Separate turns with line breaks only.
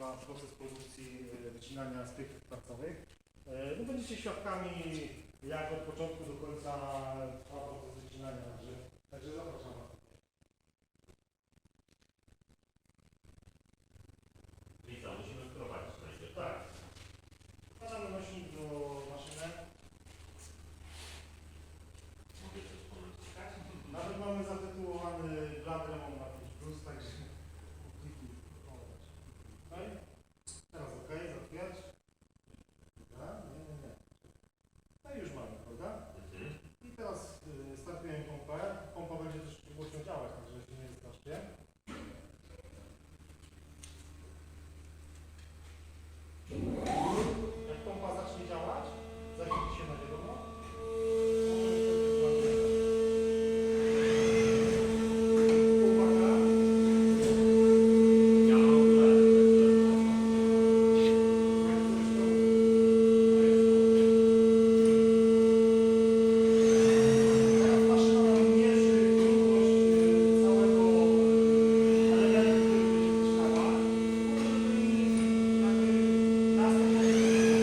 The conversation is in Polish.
trwa proces produkcji e, wycinania z tych pracowych. No e, będziecie świadkami, jak od początku do końca trwa proces wycinania, także, także zapraszam Was.
Czyli co, musimy wprowadzić najpierw? Tak.
Wkładamy nośnik do maszyny.
Mogę?
Nawet mamy zatytułowany blat remont